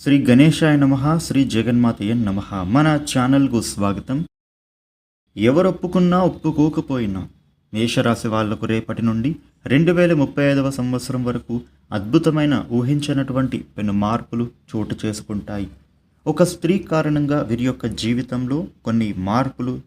శ్రీ గణేశాయ నమ శ్రీ జగన్మాతయ్య నమ. మన ఛానల్కు స్వాగతం. ఎవరు ఒప్పుకున్నా ఒప్పుకోకపోయినా మేషరాశి వాళ్ళకు రేపటి నుండి రెండు వేల ముప్పై ఐదవ సంవత్సరం వరకు అద్భుతమైన ఊహించినటువంటి పెను మార్పులు చోటు చేసుకుంటాయి. ఒక స్త్రీ కారణంగా వీరి యొక్క జీవితంలో కొన్ని మార్పులు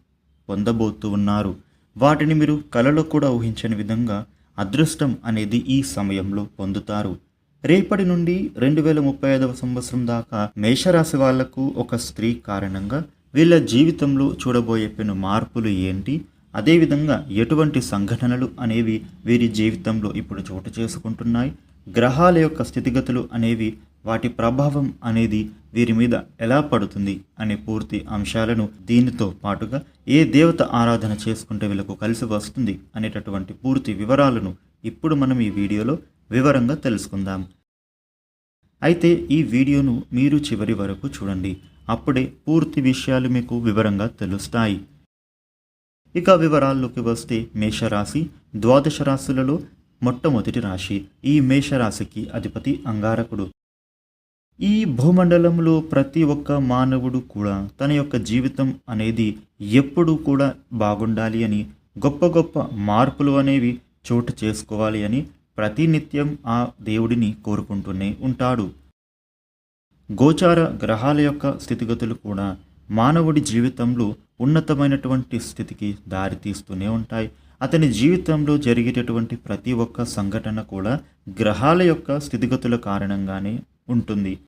పొందబోతూ ఉన్నారు. వాటిని మీరు కలలో కూడా ఊహించని విధంగా అదృష్టం అనేది ఈ సమయంలో పొందుతారు. రేపటి నుండి రెండు వేల ముప్పై ఐదవ సంవత్సరం దాకా మేషరాశి వాళ్ళకు ఒక స్త్రీ కారణంగా వీళ్ళ జీవితంలో చూడబోయే పెను మార్పులు ఏంటి? అదేవిధంగా ఎటువంటి సంఘటనలు అనేవి వీరి జీవితంలో ఇప్పుడు చోటు చేసుకుంటున్నాయి? గ్రహాల యొక్క స్థితిగతులు అనేవి వాటి ప్రభావం అనేది వీరి మీద ఎలా పడుతుంది అనే పూర్తి అంశాలను దీనితో పాటుగా ఏ దేవత ఆరాధన చేసుకుంటే వీళ్ళకు కలిసి వస్తుంది అనేటటువంటి పూర్తి వివరాలను ఇప్పుడు మనం ఈ వీడియోలో వివరంగా తెలుసుకుందాం. అయితే ఈ వీడియోను మీరు చివరి వరకు చూడండి. అప్పుడే పూర్తి విషయాలు మీకు వివరంగా తెలుస్తాయి. ఇక వివరాల్లోకి వస్తే మేషరాశి ద్వాదశ రాశులలో మొట్టమొదటి రాశి ఈ మేషరాశికి అధిపతి అంగారకుడు. ఈ భూమండలంలో ప్రతి ఒక్క మానవుడు కూడా తన యొక్క జీవితం అనేది ఎప్పుడూ కూడా బాగుండాలి అని గొప్ప గొప్ప మార్పులు అనేవి చోటు చేసుకోవాలి అని ప్రతినిత్యం ఆ దేవుడిని కోరుకుంటూనే ఉంటాడు. గోచార గ్రహాల యొక్క స్థితిగతులు కూడా మానవుడి జీవితంలో ఉన్నతమైనటువంటి స్థితికి దారితీస్తూనే ఉంటాయి. అతని జీవితంలో జరిగేటటువంటి ప్రతి ఒక్క సంఘటన కూడా గ్రహాల యొక్క స్థితిగతుల కారణంగానే ఉంటుంది.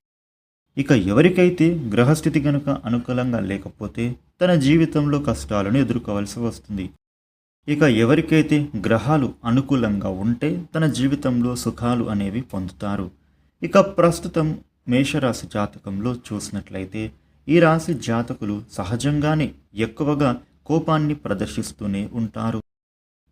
ఇక ఎవరికైతే గ్రహస్థితి కనుక అనుకూలంగా లేకపోతే తన జీవితంలో కష్టాలను ఎదుర్కోవాల్సి వస్తుంది. ఇక ఎవరికైతే గ్రహాలు అనుకూలంగా ఉంటే తన జీవితంలో సుఖాలు అనేవి పొందుతారు. ఇక ప్రస్తుతం మేషరాశి జాతకంలో చూసినట్లయితే ఈ రాశి జాతకులు సహజంగానే ఎక్కువగా కోపాన్ని ప్రదర్శిస్తూనే ఉంటారు.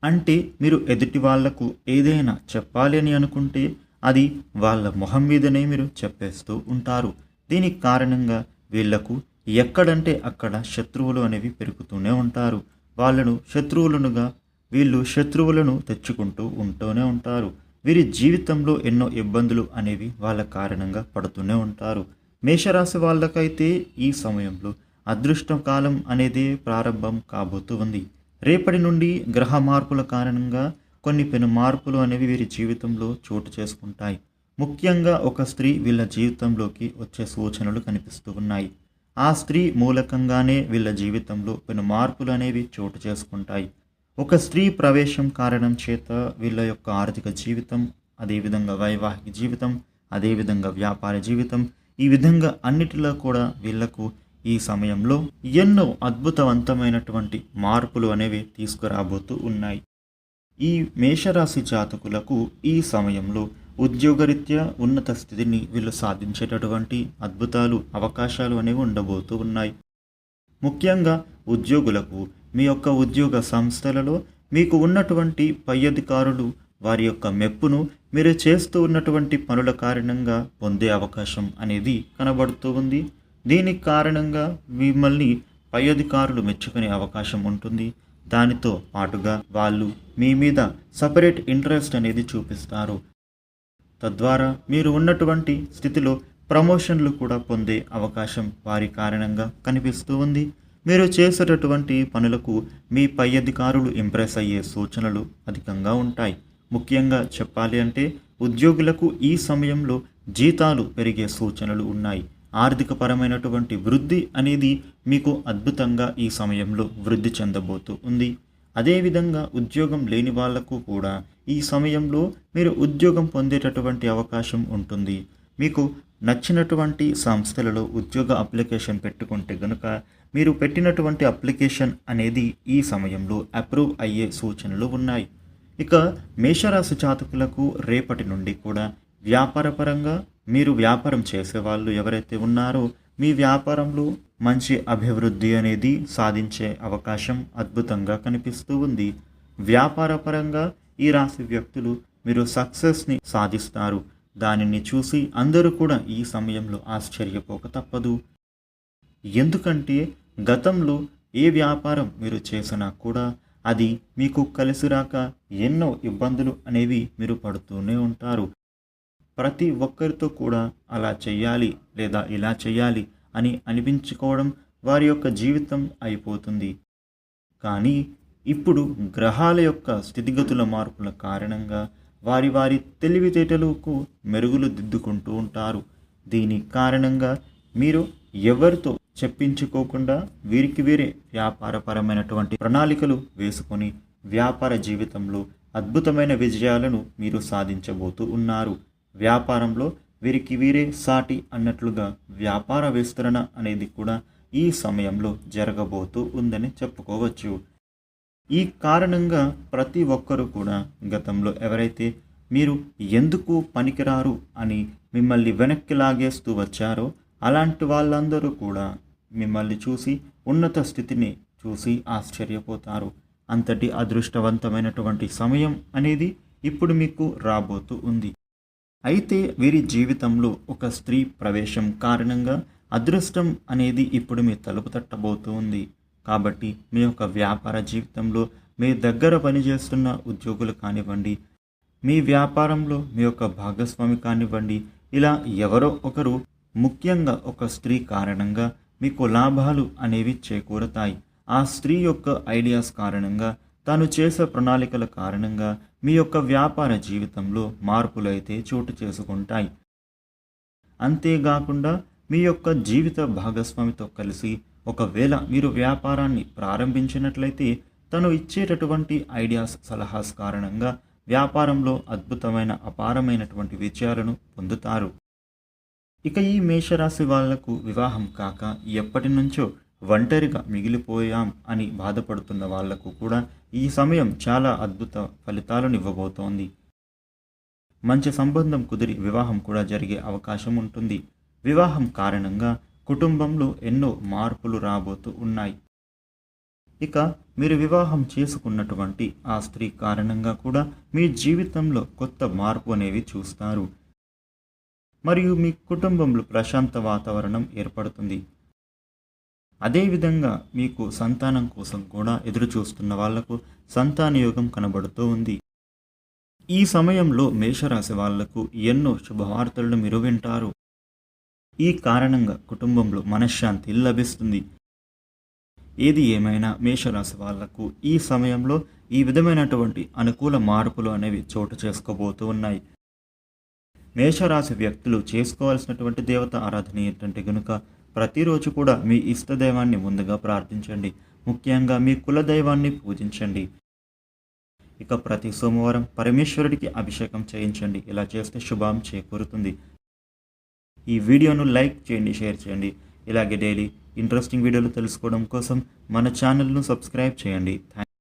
అంటే మీరు ఎదుటి వాళ్ళకు ఏదైనా చెప్పాలి అని అనుకుంటే అది వాళ్ళ మొహం మీదనే మీరు చెప్పేస్తూ ఉంటారు. దీనికి కారణంగా వీళ్ళకు ఎక్కడంటే అక్కడ శత్రువులు అనేవి పెరుగుతూనే ఉంటారు. వాళ్ళను శత్రువులనుగా వీళ్ళు శత్రువులను తెచ్చుకుంటూ ఉంటూనే ఉంటారు. వీరి జీవితంలో ఎన్నో ఇబ్బందులు అనేవి వాళ్ళ కారణంగా పడుతూనే ఉంటారు. మేషరాశి వాళ్ళకైతే ఈ సమయంలో అదృష్టం కాలం అనేది ప్రారంభం కాబోతూ ఉంది. రేపటి నుండి గ్రహ మార్పుల కారణంగా కొన్ని పెను మార్పులు అనేవి వీరి జీవితంలో చోటు చేసుకుంటాయి. ముఖ్యంగా ఒక స్త్రీ వీళ్ళ జీవితంలోకి వచ్చే సూచనలు కనిపిస్తూ ఉన్నాయి. ఆ స్త్రీ మూలకంగానే వీళ్ళ జీవితంలో కొన్ని మార్పులు అనేవి చోటు చేసుకుంటాయి. ఒక స్త్రీ ప్రవేశం కారణం చేత వీళ్ళ యొక్క ఆర్థిక జీవితం అదేవిధంగా వైవాహిక జీవితం అదేవిధంగా వ్యాపార జీవితం ఈ విధంగా అన్నిటిలో కూడా వీళ్ళకు ఈ సమయంలో ఎన్నో అద్భుతవంతమైనటువంటి మార్పులు అనేవి తీసుకురాబోతూ ఉన్నాయి. ఈ మేషరాశి జాతకులకు ఈ సమయంలో ఉద్యోగరీత్యా ఉన్నత స్థితిని వీళ్ళు సాధించేటటువంటి అద్భుతాలు అవకాశాలు అనేవి ఉండబోతూ ఉన్నాయి. ముఖ్యంగా ఉద్యోగులకు మీ యొక్క ఉద్యోగ సంస్థలలో మీకు ఉన్నటువంటి పై అధికారులు వారి యొక్క మెప్పును మీరు చేస్తూ ఉన్నటువంటి పనుల కారణంగా పొందే అవకాశం అనేది కనబడుతూ ఉంది. దీనికి కారణంగా మిమ్మల్ని పై అధికారులు మెచ్చుకునే అవకాశం ఉంటుంది. దానితో పాటుగా వాళ్ళు మీ మీద సపరేట్ ఇంట్రెస్ట్ అనేది చూపిస్తారు. తద్వారా మీరు ఉన్నటువంటి స్థితిలో ప్రమోషన్లు కూడా పొందే అవకాశం వారి కారణంగా కనిపిస్తూ ఉంది. మీరు చేసేటటువంటి పనులకు మీ పై అధికారులు ఇంప్రెస్ అయ్యే సూచనలు అధికంగా ఉంటాయి. ముఖ్యంగా చెప్పాలి అంటే ఉద్యోగులకు ఈ సమయంలో జీతాలు పెరిగే సూచనలు ఉన్నాయి. ఆర్థికపరమైనటువంటి వృద్ధి అనేది మీకు అద్భుతంగా ఈ సమయంలో వృద్ధి చెందబోతూ ఉంది. అదేవిధంగా ఉద్యోగం లేని వాళ్ళకు కూడా ఈ సమయంలో మీరు ఉద్యోగం పొందేటటువంటి అవకాశం ఉంటుంది. మీకు నచ్చినటువంటి సంస్థలలో ఉద్యోగ అప్లికేషన్ పెట్టుకుంటే గనుక మీరు పెట్టినటువంటి అప్లికేషన్ అనేది ఈ సమయంలో అప్రూవ్ అయ్యే సూచనలు ఉన్నాయి. ఇక మేషరాశి జాతకులకు రేపటి నుండి కూడా వ్యాపారపరంగా మీరు వ్యాపారం చేసేవాళ్ళు ఎవరైతే ఉన్నారో మీ వ్యాపారంలో మంచి అభివృద్ధి అనేది సాధించే అవకాశం అద్భుతంగా కనిపిస్తూ ఉంది. వ్యాపారపరంగా ఈ రాశి వ్యక్తులు మీరు సక్సెస్ని సాధిస్తారు. దానిని చూసి అందరూ కూడా ఈ సమయంలో ఆశ్చర్యపోక తప్పదు. ఎందుకంటే గతంలో ఏ వ్యాపారం మీరు చేసినా కూడా అది మీకు కలిసి రాక ఎన్నో ఇబ్బందులు అనేవి మీరు పడుతూనే ఉంటారు. ప్రతి ఒక్కరితో కూడా అలా చెయ్యాలి లేదా ఇలా చేయాలి అని అనిపించుకోవడం వారి యొక్క జీవితం అయిపోతుంది. కానీ ఇప్పుడు గ్రహాల యొక్క స్థితిగతుల మార్పుల కారణంగా వారి వారి తెలివితేటలకు మెరుగులు దిద్దుకుంటూ ఉంటారు. దీని కారణంగా మీరు ఎవరితో చెప్పించుకోకుండా వీరికి వీరే వ్యాపారపరమైనటువంటి ప్రణాళికలు వేసుకొని వ్యాపార జీవితంలో అద్భుతమైన విజయాలను మీరు సాధించబోతూ ఉన్నారు. వ్యాపారంలో వీరికి వీరే సాటి అన్నట్లుగా వ్యాపార విస్తరణ అనేది కూడా ఈ సమయంలో జరగబోతూ ఉందని చెప్పుకోవచ్చు. ఈ కారణంగా ప్రతి ఒక్కరూ కూడా గతంలో ఎవరైతే మీరు ఎందుకు పనికిరారు అని మిమ్మల్ని వెనక్కి లాగేస్తూ వచ్చారో అలాంటి వాళ్ళందరూ కూడా మిమ్మల్ని చూసి ఉన్నత స్థితిని చూసి ఆశ్చర్యపోతారు. అంతటి అదృష్టవంతమైనటువంటి సమయం అనేది ఇప్పుడు మీకు రాబోతూ ఉంది. అయితే వీరి జీవితంలో ఒక స్త్రీ ప్రవేశం కారణంగా అదృష్టం అనేది ఇప్పుడు మీ తలుపు తట్టబోతూ ఉంది కాబట్టి మీ యొక్క వ్యాపార జీవితంలో మీ దగ్గర పనిచేస్తున్న ఉద్యోగులు కానివ్వండి మీ వ్యాపారంలో మీ యొక్క భాగస్వామి కానివ్వండి ఇలా ఎవరో ఒకరు ముఖ్యంగా ఒక స్త్రీ కారణంగా మీకు లాభాలు అనేవి చేకూరతాయి. ఆ స్త్రీ యొక్క ఐడియాస్ కారణంగా తాను చేసే ప్రణాళికల కారణంగా మీ యొక్క వ్యాపార జీవితంలో మార్పులైతే చోటు చేసుకుంటాయి. అంతేకాకుండా మీ యొక్క జీవిత భాగస్వామితో కలిసి ఒకవేళ మీరు వ్యాపారాన్ని ప్రారంభించినట్లయితే తను ఇచ్చేటటువంటి ఐడియాస్ సలహాస్ కారణంగా వ్యాపారంలో అద్భుతమైన అపారమైనటువంటి విజయాలను పొందుతారు. ఇక ఈ మేషరాశి వాళ్ళకు వివాహం కాక ఎప్పటి నుంచో ఒంటరిగా మిగిలిపోయాం అని బాధపడుతున్న వాళ్ళకు కూడా ఈ సమయం చాలా అద్భుత ఫలితాలను ఇవ్వబోతోంది. మంచి సంబంధం కుదిరి వివాహం కూడా జరిగే అవకాశం ఉంటుంది. వివాహం కారణంగా కుటుంబంలో ఎన్నో మార్పులు రాబోతూ ఉన్నాయి. ఇక మీరు వివాహం చేసుకున్నటువంటి ఆ స్త్రీ కారణంగా కూడా మీ జీవితంలో కొత్త మార్పు అనేవి చూస్తారు. మరియు మీ కుటుంబంలో ప్రశాంత వాతావరణం ఏర్పడుతుంది. అదేవిధంగా మీకు సంతానం కోసం కూడా ఎదురు చూస్తున్న వాళ్ళకు సంతాన యోగం కనబడుతూ ఉంది. ఈ సమయంలో మేషరాశి వాళ్ళకు ఎన్నో శుభవార్తలను మీరు వింటారు ఈ కారణంగా కుటుంబంలో మనశ్శాంతి లభిస్తుంది. ఏది ఏమైనా మేషరాశి వాళ్ళకు ఈ సమయంలో ఈ విధమైనటువంటి అనుకూల మార్పులు అనేవి చోటు చేసుకోబోతూ ఉన్నాయి. మేషరాశి వ్యక్తులు చేసుకోవాల్సినటువంటి దేవత ఆరాధన ఏంటంటే గనుక ప్రతిరోజు కూడా మీ ఇష్టదైవాన్ని ముందుగా ప్రార్థించండి. ముఖ్యంగా మీ కులదైవాన్ని పూజించండి. ఇక ప్రతి సోమవారం పరమేశ్వరుడికి అభిషేకం చేయించండి. ఇలా చేస్తే శుభం చేకూరుతుంది. ఈ వీడియోను లైక్ చేయండి షేర్ చేయండి. ఇలాగే డైలీ ఇంట్రెస్టింగ్ వీడియోలు తెలుసుకోవడం కోసం మన ఛానల్ను సబ్స్క్రైబ్ చేయండి. థ్యాంక్